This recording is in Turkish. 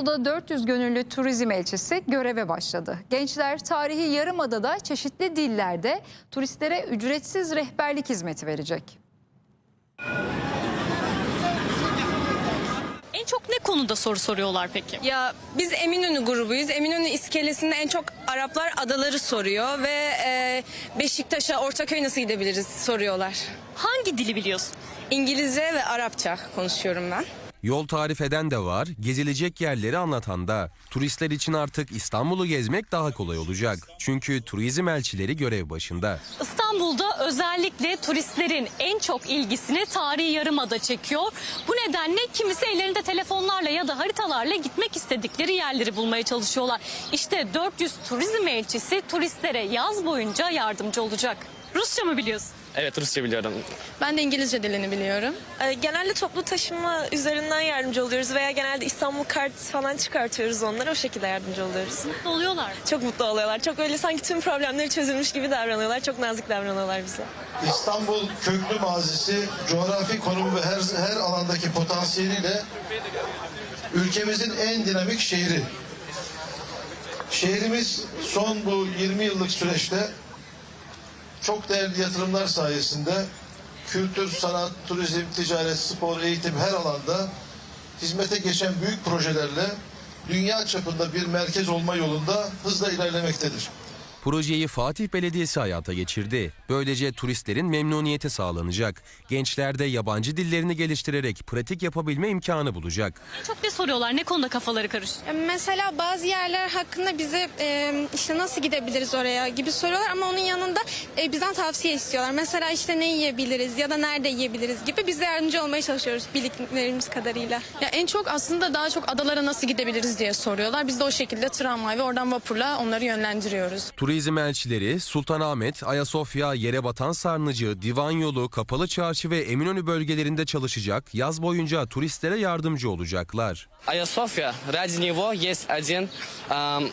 İstanbul'da 400 gönüllü turizm elçisi göreve başladı. Gençler tarihi Yarımada'da çeşitli dillerde turistlere ücretsiz rehberlik hizmeti verecek. En çok ne konuda soru soruyorlar peki? Ya biz Eminönü grubuyuz. Eminönü iskelesinde en çok Araplar adaları soruyor ve e, Beşiktaş'a Ortaköy nasıl gidebiliriz soruyorlar. Hangi dili biliyorsun? İngilizce ve Arapça konuşuyorum ben. Yol tarif eden de var, gezilecek yerleri anlatan da. Turistler için artık İstanbul'u gezmek daha kolay olacak. Çünkü turizm elçileri görev başında. İstanbul'da özellikle turistlerin en çok ilgisini tarihi yarımada çekiyor. Bu nedenle kimisi ellerinde telefonlarla ya da haritalarla gitmek istedikleri yerleri bulmaya çalışıyorlar. İşte 400 turizm elçisi turistlere yaz boyunca yardımcı olacak. Rusça mı biliyorsun? Evet Rusça biliyorum. Ben de İngilizce dilini biliyorum. Ee, Genelde toplu taşıma üzerinden yardımcı oluyoruz veya genelde İstanbul kart falan çıkartıyoruz onlara o şekilde yardımcı oluyoruz. Mutlu oluyorlar. Çok mutlu oluyorlar. Çok öyle sanki tüm problemleri çözülmüş gibi davranıyorlar. Çok nazik davranıyorlar bize. İstanbul köklü mazisi, coğrafi konumu ve her, her alandaki potansiyeliyle ülkemizin en dinamik şehri. Şehrimiz son bu 20 yıllık süreçte çok değerli yatırımlar sayesinde kültür, sanat, turizm, ticaret, spor, eğitim her alanda hizmete geçen büyük projelerle dünya çapında bir merkez olma yolunda hızla ilerlemektedir. Projeyi Fatih Belediyesi hayata geçirdi. Böylece turistlerin memnuniyeti sağlanacak. Gençler de yabancı dillerini geliştirerek pratik yapabilme imkanı bulacak. Çok ne soruyorlar? Ne konuda kafaları karışıyor? Mesela bazı yerler hakkında bize e, işte nasıl gidebiliriz oraya gibi soruyorlar ama onun yanında e, bizden tavsiye istiyorlar. Mesela işte ne yiyebiliriz ya da nerede yiyebiliriz gibi biz de yardımcı olmaya çalışıyoruz bildiklerimiz kadarıyla. Ya en çok aslında daha çok adalara nasıl gidebiliriz diye soruyorlar. Biz de o şekilde tramvay ve oradan vapurla onları yönlendiriyoruz. Turizm elçileri Sultanahmet, Ayasofya, Yerebatan Sarnıcı, Divan Yolu, Kapalı Çarşı ve Eminönü bölgelerinde çalışacak. Yaz boyunca turistlere yardımcı olacaklar. Ayasofya, ради него есть один эм,